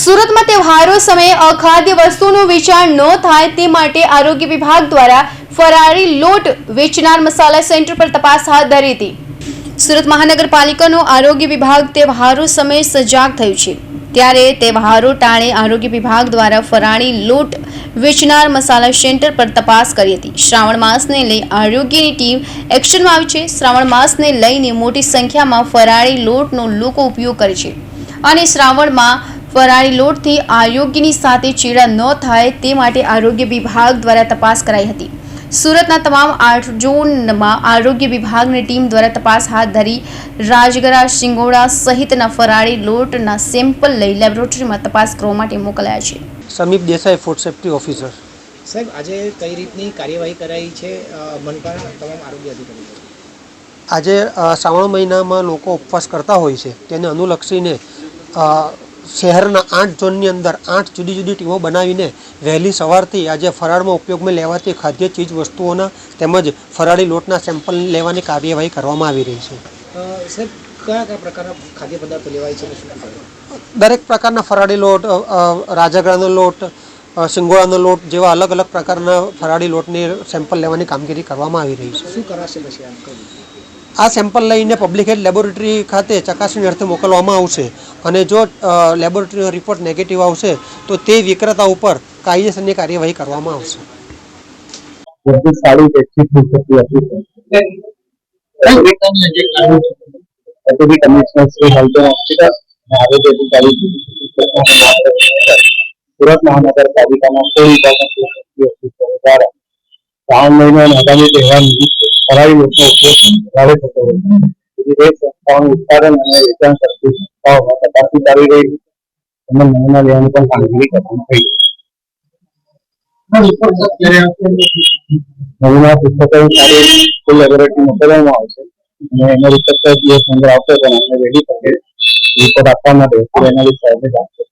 સુરતમાં તહેવારો સમયે અખાદ્ય વસ્તુનું વેચાણ ન થાય તે માટે આરોગ્ય વિભાગ દ્વારા ફરાળી લોટ વેચનાર મસાલા સેન્ટર પર તપાસ હાથ ધરી હતી. સુરત મહાનગરપાલિકાનો આરોગ્ય વિભાગ તહેવારો સમયે સજાગ થયું છે. ત્યારે તહેવારો ટાણે આરોગ્ય વિભાગ દ્વારા ફરાળી લોટ વેચનાર મસાલા સેન્ટર પર તપાસ કરી હતી. શ્રાવણ માસને લઈ આરોગ્યની ટીમ એક્શનમાં આવી છે. શ્રાવણ માસને લઈને મોટી સંખ્યામાં ફરાળી લોટનો લોકો ઉપયોગ કરે છે. અને શ્રાવણમાં ફરાળી લોટથી આરોગ્યની સાથે ચેડા ન થાય તે માટે આરોગ્ય વિભાગ દ્વારા તપાસ કરાઈ હતી. સુરતના તમામ આઠ ઝોનમાં આરોગ્ય વિભાગની ટીમ દ્વારા તપાસ હાથ ધરી રાજગરા શિંગોડા સહિતના ફરાળી લોટના સેમ્પલ લઈ લેબોરેટરીમાં તપાસ કરવા માટે મોકલાયા છે. Samip Desai food safety officer. સાહેબ આજે કઈ રીતની કાર્યવાહી કરાઈ છે મનપાના તમામ આરોગ્ય અધિકારીઓ? આજે શ્રાવણ મહિનામાં લોકો ઉપવાસ કરતા હોય છે. તેને અનુલક્ષીને શહેરના આઠ ઝોનની અંદર આઠ જુદી જુદી ટીમો બનાવીને વહેલી સવારથી આજે ફરાળમાં ઉપયોગમાં લેવાતી ખાદ્ય ચીજ વસ્તુઓના તેમજ ફરાળી લોટના સેમ્પલ લેવાની કાર્યવાહી કરવામાં આવી રહી છે. સાહેબ કયા કયા પ્રકારના ખાદ્ય પદાર્થો લેવાય છે અને શું શું દરેક પ્રકારના ફરાળી લોટ અ, લોટ સિંગોળાનો લોટ જેવા અલગ અલગ પ્રકારના ફરાળી લોટની સેમ્પલ લેવાની કામગીરી કરવામાં આવી રહી છે. શું કરાશે પછી આ સેમ્પલ લઈને પબ્લિક હેલ્થ લેબોરેટરી ખાતે ચકાસણી અર્થે મોકલવામાં આવશે. અને જો લેબોરેટરીનો રિપોર્ટ નેગેટિવ આવશે તો તે વિક્રેતા ઉપર કાયદેસરની કાર્યવાહી કરવામાં આવશે. સુરત મહાનગરપાલિકાના કોઈ વિભાગના દ્વારા શ્રાવણ મહિનો અને આગામી તહેવાર નિમિત્તે ફરાળી લોટનો ઉપયોગ વધારે થતો હોય છે. તેથી તે સંસ્થાઓનું ઉત્પાદન અને વેચાણ કરતી સંસ્થાઓમાં તપાસણી ચાલી રહી. છે તેમજ નમૂના લેવાની પણ કામગીરી કરવામાં થઈ નમૂના પુસ્તકો કોઈ લેબોરેટરી મોકલવામાં આવશે અને એનો રિપોર્ટ દિવસ અંદર આવશે પણ આપણે રેડી કરીએ રિપોર્ટ આપવા માટે સાહેબને જાણ કરીએ